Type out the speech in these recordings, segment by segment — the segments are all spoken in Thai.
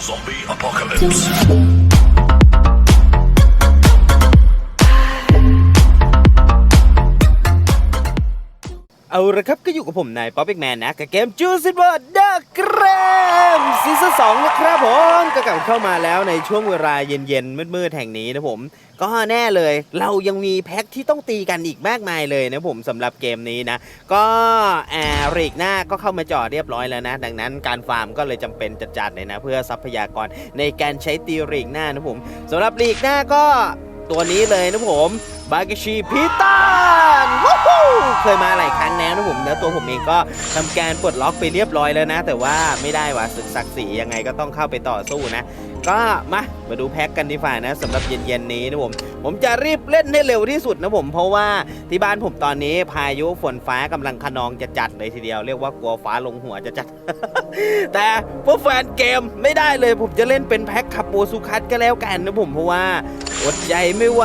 Zombie apocalypse. เอาละครับก็อยู่กับผมนายป๊อปปี้แมนนะกับเกมจูซิบอร์ดดักแรมซีซั่นสองนะครับผมก็กลับเข้ามาแล้วในช่วงเวลาเย็นๆมืดๆแห่งนี้นะผม ก็แน่เลย เรายังมีแพ็คที่ต้องตีกันอีกมากมายเลยนะผมสำหรับเกมนี้นะ ก็แอริกหน้าก็เข้ามาจอดเรียบร้อยแล้วนะ ดังนั้นการฟาร์มก็เลยจำเป็นจัดๆเลยนะ เพื่อทรัพยากรในการใช้ตีริกหน้านะผมสำหรับริกหน้าก็ตัวนี้เลยนะผม บาเกชีพิตันวู้ฮู้เคยมาหลายครั้งแล้วนะผมแล้วตัวผมเองก็ทำการปลดล็อกไปเรียบร้อยแล้วนะ แต่ว่าไม่ได้ว่ะศึกศักดิ์ศรียังไงก็ต้องเข้าไปต่อสู้นะ ก็มามาดูแพ็กกันดีฝ่านะสำหรับเย็นๆนี้นะผม ผมจะรีบเล่นให้เร็วที่สุดนะผม เพราะว่าที่บ้านผมตอนนี้พายุฝนฟ้ากำลังคะนองจะจัดเลยทีเดียวเรียกว่ากลัวฟ้าลงหัวจะจัด แต่พวกแฟนเกมไม่ได้เลยผมจะเล่นเป็นแพ็คขับโบซูคัสก็แล้วกันนะผมเพราะว่า อดใจไม่ไหว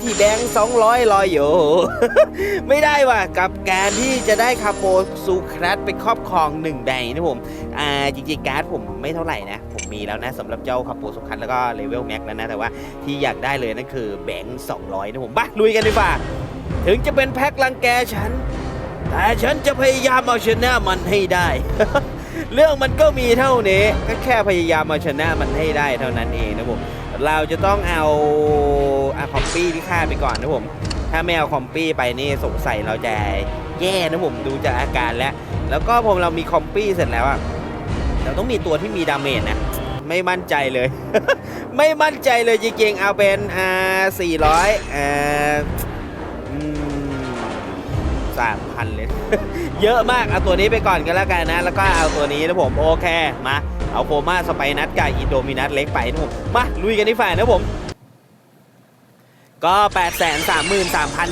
ที่แดง 200 ลอยอยู่ ไม่ได้ว่ะ กับการที่จะได้คาโปซูครัสไปครอบครองหนึ่งใบนะผม อ่าจริงๆการ์ดผมไม่เท่าไหร่นะ ผมมีแล้วนะสำหรับเจ้าคาโปสุคันแล้วก็เลเวลแม็กแล้วนะ แต่ว่าที่อยากได้เลยนั่นคือแบงค์200 นะผมบ้าลุยกันดีกว่า ถึงจะเป็นแพ็คลังแกฉัน แต่ฉันจะพยายามเอาชนะมันให้ได้เรื่องมันก็มีเท่านี้ก็แค่พยายามเอาชนะมันให้ได้เท่านั้นเองนะผม เราจะต้องเอาอะคอมปี้ที่ฆ่าไปก่อนนะผม ถ้าไม่เอาคอมปี้ไปนี่สงสัยเราจะแย่นะผมดูจากอาการแล้ว แล้วก็พอเรามีคอมปี้เสร็จแล้วอะเราต้องมีตัวที่มีดาเมจนะไม่มั่นใจเลย ไม่มั่นใจเลยจริงๆ เอาเป็นอ่าสี่ร้อยอ่าสามพันเลย เยอะมาก เอาตัวนี้ไปก่อนกันแล้วกันนะ แล้วก็เอาตัวนี้นะผม โอเค มา เอาโคม่าสไปนัทกับอินโดมินัทเล็กไปนะผม มา ลุยกันที่ฝ่ายนะผมก็ 8 3 3 3 3 3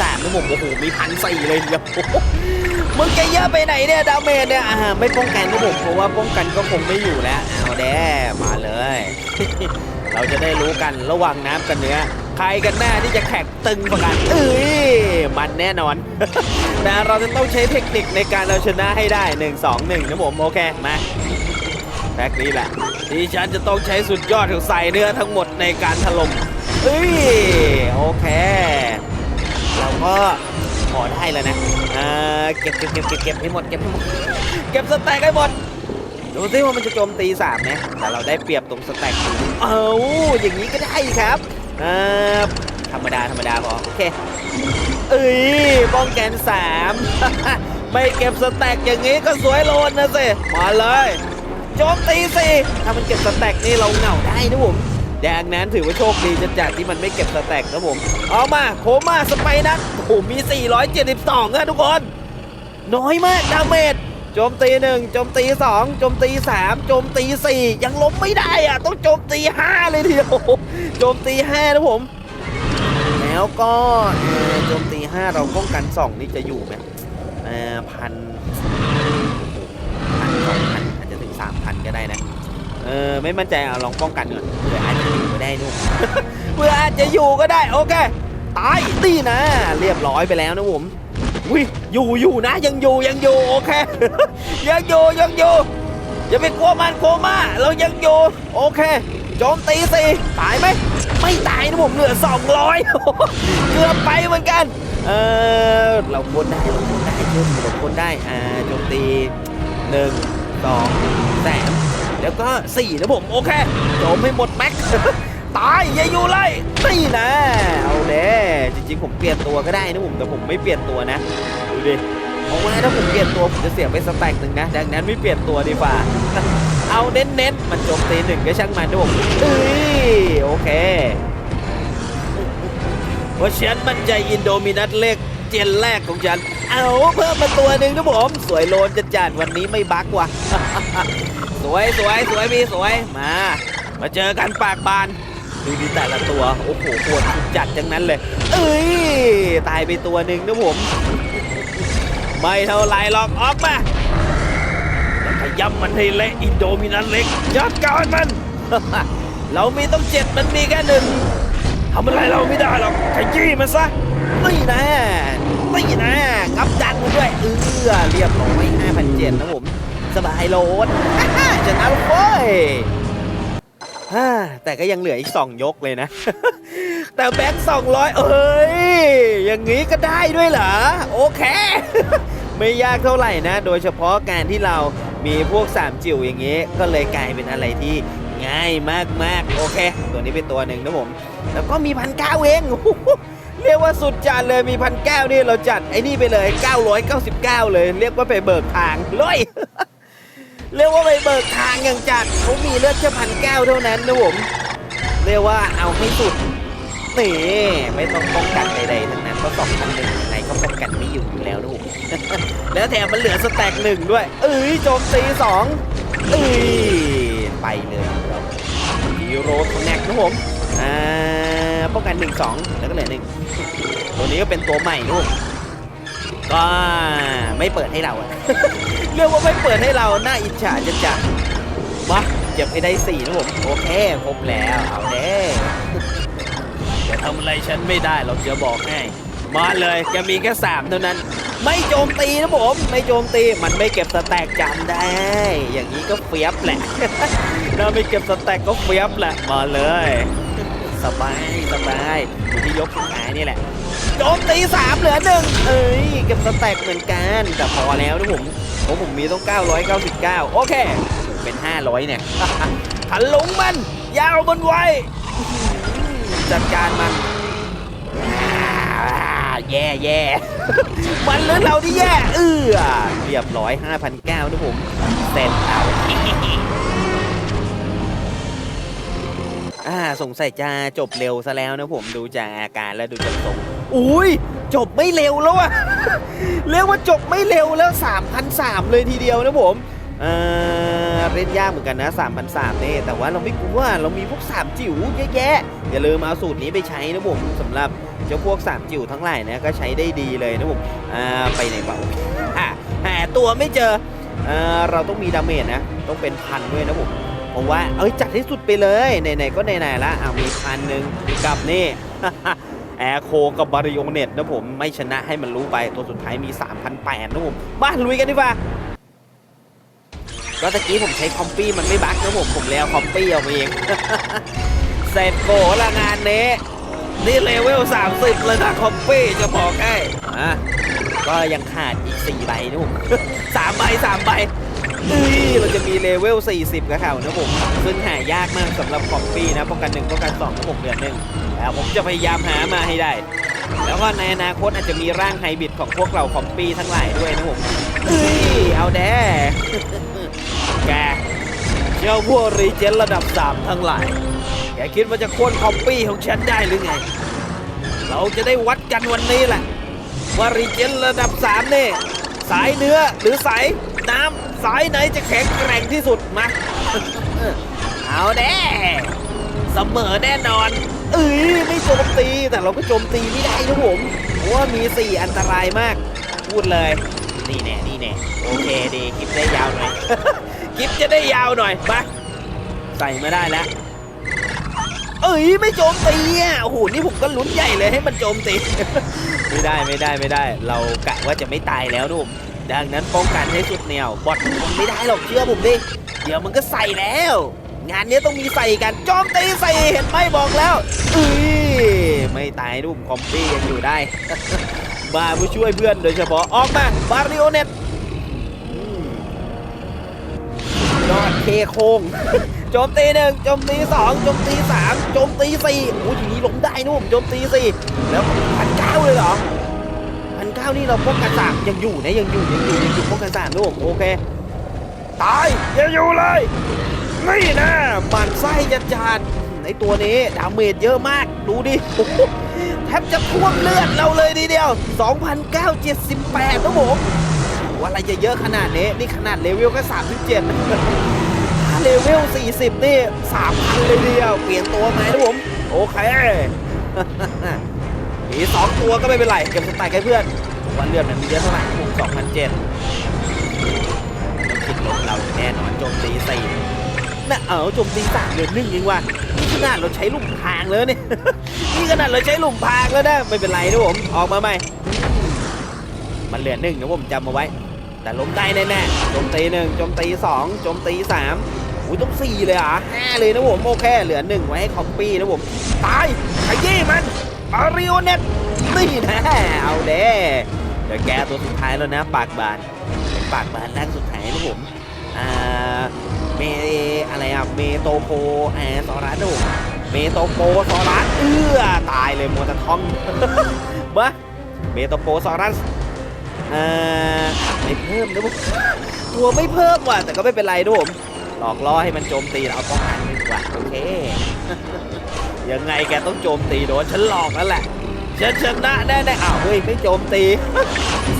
3นะผมโอ้โห มีพันสี่เลยเดียวมึงจะเยอะไปไหนเนี่ย ดาเมจเนี่ยอ่าไม่ป้องกันนะผมเพราะว่าป้องกันก็คงไม่อยู่แล้ว เอาแด้มาเลย เราจะได้รู้กันระหว่างน้ำกับเนื้อ ใครกันแน่ที่จะแข่งตึงกว่ากันเอ้ยมันแน่นอนนะเราจะต้องใช้เทคนิคในการเอาชนะให้ได้ 1 2 1นะผมโอเคมาแพ็กนี้แหละที่ฉันจะต้องใช้สุดยอดของใส่เนื้อทั้งหมดในการถล่มเอ้ยโอเคเราก็พอได้แล้วนะเก็บเก็บเก็บเก็บเก็บให้หมดเก็บให้หมดเก็บสแต็กให้หมดดูซิว่ามันจะโจมตีสามไหมแต่เราได้เปรียบตรงสแต็กเอ้าอย่างนี้ก็ได้ครับ อ่าธรรมดาธรรมดาพอโอเค เอ้ยป้องกันสาม ไม่เก็บสแต็กอย่างนี้ก็สวยโลนนะสิ มาเลยโจมตีสิถ้ามันเก็บสแต็กนี่เราเหงาได้นะผมดังนั้นถือว่าโชคดีจัดจากที่มันไม่เก็บสแต็กนะผม เอามาโคมาสไปนัทโอ้โหมี 472นะทุกคน น้อยมากดาเมจ โจมตีหนึ่งโจมตีสองโจมตีสามโจมตีสี่ยังล้มไม่ได้อะต้องโจมตีห้าเลยทีเดียวโจมตีห้านะผม แล้วก็เอ่อโจมตีห้าเราป้องกันสองนี่จะอยู่ไหมเอ่อพันพันสองพันอาจจะถึงสามพันก็ได้นะเออไม่มั่นใจเอาลองป้องกันก่อนเผื่ออาจจะอยู่ก็ได้นู่นเผื่ออาจจะอยู่ก็ได้โอเคตายตีนะ เรียบร้อยไปแล้วนะผม วิอยู่อยู่นะ ยังอยู่ยังอยู่โอเค ยังอยู่ยังอยู่อย่าไปกลัวมันกลัวมาเรายังอยู่โอเคโจมตีสิตายไหมไม่ตายนะผมเหลือ200เกือบไปเหมือนกันเออเราคนได้เราคนได้เชื่มเราคนได้อ่าโจมตีหนึ่งสองสามแล้วก็4นะผมโอเคโจมให้หมดแม็ก ตายอย่าอยู่ไล่นี่นะเอาเด้จริงๆ ผมเปลี่ยนตัวก็ได้นะผมแต่ผมไม่เปลี่ยนตัวนะดูดิเพราะว่าถ้าผมเปลี่ยนตัวผมจะเสียไปสแต็กหนึ่งนะดังนั้นไม่เปลี่ยนตัวดีกว่าเอาเน้นๆมันโจมตีหนึ่งก็ช่างมันนะผมเอ้ยโอเคเพราะฉันมั่นใจอินโดมินัทเลขเจนแรกของฉัน เอาเพิ่มมาตัวหนึ่งนะผม สวยโลนจัดจัดวันนี้ไม่บักว่ะสวยสวยสวยพี่สวยมา มาเจอกันปากบาน ดูดีแต่ละตัว โอ้โหปวดจัดจังนั้นเลย เอ้ย ตายไปตัวหนึ่งนะผม ไม่เท่าไรหรอก ออกมาขย้ำมันให้เละอินโดมินันเล็กจัดการมัน เรามีต้องเจ็ดมันมีแค่หนึ่งทำอะไรเราไม่ได้หรอกขยี้มันซะนี่นะนี่นะงับดันมันด้วย เออเรียบร้อย5,007นเจ็ดนะผม สบายโลดชนะล้วเว้ย แต่ก็ยังเหลืออีกสองยกเลยนะ แต่แบงค์สองร้อยเอ้ย อย่างนี้ก็ได้ด้วยเหรอ โอเค ไม่ยากเท่าไหร่นะ โดยเฉพาะการที่เรามีพวกสามจิ๋วอย่างนี้ ก็เลยกลายเป็นอะไรที่ง่ายมากๆ โอเค ตัวนี้เป็นตัวหนึ่งนะผม แล้วก็มีพันเก้าเองเรียกว่าสุดจัดเลยมีพันเก้านี่เราจัดไอ้นี่ไปเลย 999 เลย เรียกว่าไปเบิกทางเลย เรียกว่าไปเบิกทางอย่างจัดเขามีเลือดแค่พันเก้าเท่านั้นนะผม เรียกว่าเอาให้สุดนี่ไม่ต้องป้องกันใดๆทั้งนั้นเพราะสองพันหนึ่งยังไงก็ป้องกันไม่อยู่อยู่แล้วนะผมแล้วแถมมันเหลือสแต็กหนึ่งด้วย เอ้ยโจมตีสองเอ้ยไปเลยเราฮีโร่คอนแนกนะผมอ่าป้องกันหนึ่งสองแล้วก็เหลือหนึ่งตัวนี้ก็เป็นตัวใหม่ลูก ก็ไม่เปิดให้เราอะ เรียกว่าไม่เปิดให้เราน่าอิจฉาจะจัดมาเก็บให้ได้สี่นะผมโอเคครบแล้วเอาเด้จะทำอะไรฉันไม่ได้เราจะบอกให้มาเลยแกมีแค่สามเท่านั้น ไม่โจมตีนะผมไม่โจมตีมันไม่เก็บสแต็กจำได้ อย่างนี้ก็เฟียบแหละ เราไม่เก็บสแต็กก็เฟียบแหละมาเลย สบายสบายอยู่ที่ยกสุดท้ายนี่แหละโจมตีสามเหลือหนึ่งเอ้ยเก็บสแต็กเหมือนกันแต่พอแล้วนะผมผมผมมีต้อง 999 โอเคเป็น 500 เนี่ยขันหลงมัน ยาวบนไว้ จัดการมันแย่แย่มันหรือเราที่แย่ เออเรียบร้อย 5,900นะผมเสร็จเอา อ่าสงสัยจะจบเร็วซะแล้วนะผมดูจากอาการแล้วดูจากทรงอุ้ยจบไม่เร็วแล้วอะเรียกว่าจบไม่เร็วแล้ว3,003เลยทีเดียวนะผมเออเล่นยากเหมือนกันนะ3,003นี่แต่ว่าเราไม่กลัวเรามีพวก 3 จิ๋วเยอะแยะอย่าลืมเอาสูตรนี้ไปใช้นะผมสำหรับเจ้าพวก 3 จิ๋วทั้งหลายนะก็ใช้ได้ดีเลยนะผมอ่าไปไหนเปล่าอะหาตัวไม่เจอเออเราต้องมีดาเมจนะต้องเป็นพันด้วยนะผม ผมว่าเอ้ยจัดให้สุดไปเลยไหนๆก็ไหนๆละอ่ามีพันหนึ่งกับนี่แอร์โคกับบาริโอเน็ตนะผมไม่ชนะให้มันรู้ไปตัวสุดท้ายมี 3,800นะผมมาลุยกันดีกว่าก็ตะกี้ผมใช้คอมปี้มันไม่บั๊กนะผมผมเลยเอาคอมปี้เอามาเองเสร็จโกละงานนี้นี่เลเวล 30 เลยนะคอมปี้จะบอกให้อะก็ยังขาดอีก 4 ใบนะผมสามใบสามใบ เอ้ยเราจะมีเลเวล 40กับเขานะผม ซึ่งหายากมากสำหรับคอมปี้นะป้องกันหนึ่งป้องกันสองป้องเดือนหนึ่งแล้วผมจะพยายามหามาให้ได้ แล้วก็ในอนาคตอาจจะมีร่างไฮบริดของพวกเราคอมปี้ทั้งหลายด้วยนะผมเอ้ยเอาแด้แกเจ้าพวกรีเจนระดับ3ทั้งหลายแกคิดว่าจะโค่นคอมปี้ของฉันได้หรือไง เราจะได้วัดกันวันนี้แหละว่ารีเจนระดับ3นี่สายเนื้อหรือสายน้ำ สายไหนจะแข็งแกร่งที่สุดมาเอาแน่เสมอแน่นอน เอ้ยไม่โจมตีแต่เราก็โจมตีไม่ได้นะผมเพราะว่ามี4อันตรายมาก พูดเลย นี่แน่นี่แน่โอเคดีคลิปได้ยาวหน่อยคลิปจะได้ยาวหน่อยมาใส่มาได้แล้วเอ้ยไม่โจมตีอะโอ้โหนี่ผมก็ลุ้นใหญ่เลยให้มันโจมตี ไม่ได้ไม่ได้ไม่ได้ เรากะว่าจะไม่ตายแล้วนุ่ม ดังนั้นป้องกันให้สุดแนวบอทมันไม่ได้หรอกเชื่อผมดิ เดี๋ยวมันก็ใส่แล้ว งานนี้ต้องมีใส่กันโจมตีใส่เห็นไหมบอกแล้วเอ้ยไม่ตายนุ่มคอมปี้ยังอยู่ได้ มาผู้ช่วยเพื่อนโดยเฉพาะออกมาบาริโอเน็ตยอดเคโคงโจมตีหนึ่งโจมตีสองโจมตีสามโจมตีสี่โอ้ยทีนี้ล้มได้นุ่มโจมตีสี่แล้วพัน เก้านี่เราป้องกันสามยังอยู่นะยังอยู่ยังอยู่ยังอยู่ป้องกันสามนุ่มโอเคตายอย่าอยู่เลยนี่นะมันไส้จัดจานไอตัวนี้ดาเมจเยอะมากดูดิแทบจะท่วมเลือดเราเลยทีเดียว 2,978นะผมว่าอะไรจะเยอะขนาดนี้ นี่ขนาดเลเวลก็ 37นะถ้าเลเวล 40 นี่ 3,000 เลยทีเดียว เปลี่ยนตัวมานะผม โอเคมี2ตัวก็ไม่เป็นไร เก็บสไตล์ให้เพื่อน ว่าเลือดมันมีเยอะเท่าไหร่ผม2,007ต้องคิดลบเราแน่นอนโจมตีสี่น่ะเอาโจมตีสามเหลือหนึ่งเองว่ะนี่ขนาดเราใช้ลุมพางแล้วเนี่ยนี่ขนาดเราใช้ลุมพางแล้วนะไม่เป็นไรนะผมออกมาใหม่มันเหลือหนึ่งนะผมจำมาไว้ แต่ล้มได้แน่ๆโจมตีหนึ่งโจมตีสองโจมตีสามอุ้ยต้องสี่เลยอะห้าเลยนะผมโอเคเหลือหนึ่งไว้ให้คอมปี้นะผมตายขยี้มันอาริโอเน็ตนี่นะเอาเด้ เดี๋ยวแกตัวสุดท้ายแล้วนะ ปากบานเป็นปากบานแรกสุดท้ายนะผมอ่าเมอะไรอะเมโตโปแอร์ซอรัสนะผมเมโตโปซอรัสเอื้อตายเลยมัวแต่ท่องบะเมโตโปซอรัสอ่าไม่เพิ่มนะผมตัวไม่เพิ่มว่ะแต่ก็ไม่เป็นไรนะผมหลอกล่อให้มันโจมตีเอาป้องกันดีกว่าโอเคยังไงแกต้องโจมตีโดนฉันหลอกนั่นแหละ ฉันชนะแน่แน่ๆอ้าวเฮ้ยไม่โจมตี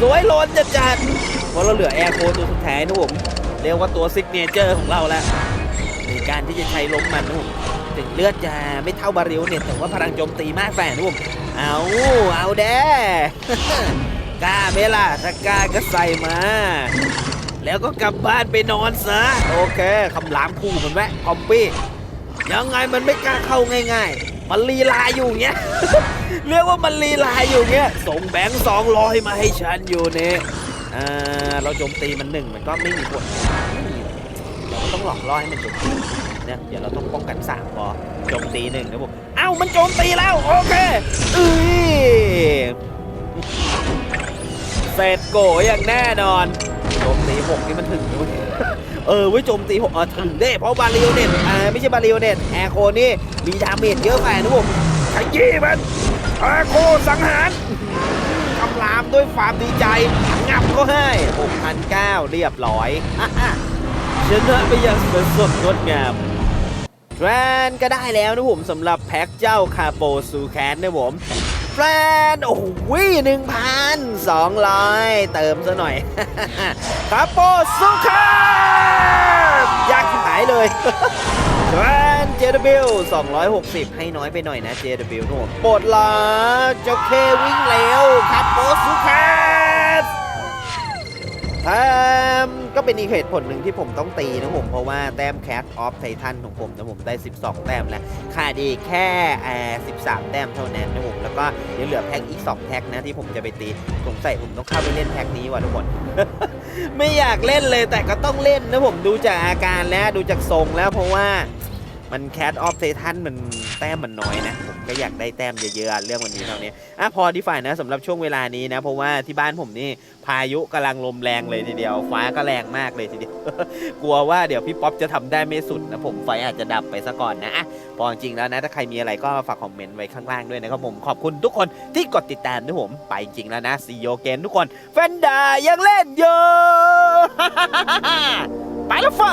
สวยโลนจัดจัดๆเพราะเราเหลือแอร์โคตัวสุดท้ายนะผมเรียกว่าตัวซิกเนเจอร์ของเราแล้วในการที่จะใช้ล้มมันนะผมถึงเลือดจะไม่เท่าบาริวเนี่ยแต่ว่าพลังโจมตีมากแฝงนะผมเอาเอาแด้กล้าไหมล่ะถ้ากล้าก็ใส่มา แล้วก็กลับบ้านไปนอนซะโอเคคำรามคู่มันแวะคอมปี้ยังไงมันไม่กล้าเข้าง่าย ๆ มันลีลาอยู่เงี้ย เรียกว่ามันลีลาอยู่เงี้ย ส่งแบงค์สองร้อยมาให้ฉันอยู่เนี่ยอ่าเราโจมตีมันหนึ่งมันก็ไม่มีผลเราต้องหลอกล่อให้มันโจมตีเนี่ยเดี๋ยวเราต้องป้องกันสามพอโจมตีหนึ่งนะผมเอ้ามันโจมตีแล้ว โอเคเอ้ยเสร็จโกอย่างแน่นอนโจมตีหกนี่มันถึงด้วย เออไว้ยโจมตีหกเออถึงเด้เพราะบาริโอเน็ตอ่าไม่ใช่บาริโอเน็ตแอร์โคนี่มีดาเมจเยอะแฝงนะผมขยี้มันแอร์โคสังหารคำรามด้วยความดีใจงับก็ให้6,009เรียบร้อยอะอะชนะไปอย่างสวยสดงดงามแฟนก็ได้แล้วนะผมสำหรับแพ็กเจ้าคาโปซูแคนนะผม แฟนโอ้โหหนึ่งพันสองร้อยเติมซะหน่อยคาโปซูแคนยากที่หายเลยแฟน JW 260 ให้น้อยไปหน่อยนะ JW โน่นปลดล็อเจ้าเควิ่งเร็วคาโปซูแคนแต้ม ก็เป็นอีกเหตุผลหนึ่งที่ผมต้องตีนะผมเพราะว่าแต้มแคสออฟไททันของผมนะผมได้ 12 แต้มแล้วขาดอีกแค่แอร์13 แต้มเท่านั้นนะผมแล้วก็ยังเหลือแพ็กอีก 2 แพ็กนะที่ผมจะไปตีสงสัยผมต้องเข้าไปเล่นแพ็กนี้ว่ะทุกคน ไม่อยากเล่นเลยแต่ก็ต้องเล่นนะผมดูจากอาการแล้วดูจากทรงแล้วเพราะว่า มันแค t ออฟไททันมันแต้มมันน้อยนะ ผมก็อยากได้แต้มเยอะๆ เรื่องวันนี้เท่านี้อะพอดีฝ่ายนะสำหรับช่วงเวลานี้นะ เพราะว่าที่บ้านผมนี่พายุกำลังลมแรงเลยทีเดียว ฟ้าก็แรงมากเลยทีเดียว กลัวว่าเดี๋ยวพี่ป๊อปจะทำได้ไม่สุดนะผมไฟอาจจะดับไปซะก่อนนะอะพอจริงแล้วนะ ถ้าใครมีอะไรก็ฝากคอมเมนต์ไว้ข้างล่างด้วยนะครับผมขอบคุณทุกคนที่กดติดตามด้วยผมไปจริงแล้วนะซีโยเกนทุกคนแฟนดายังเล่นอยู่ไปแล้วไฟ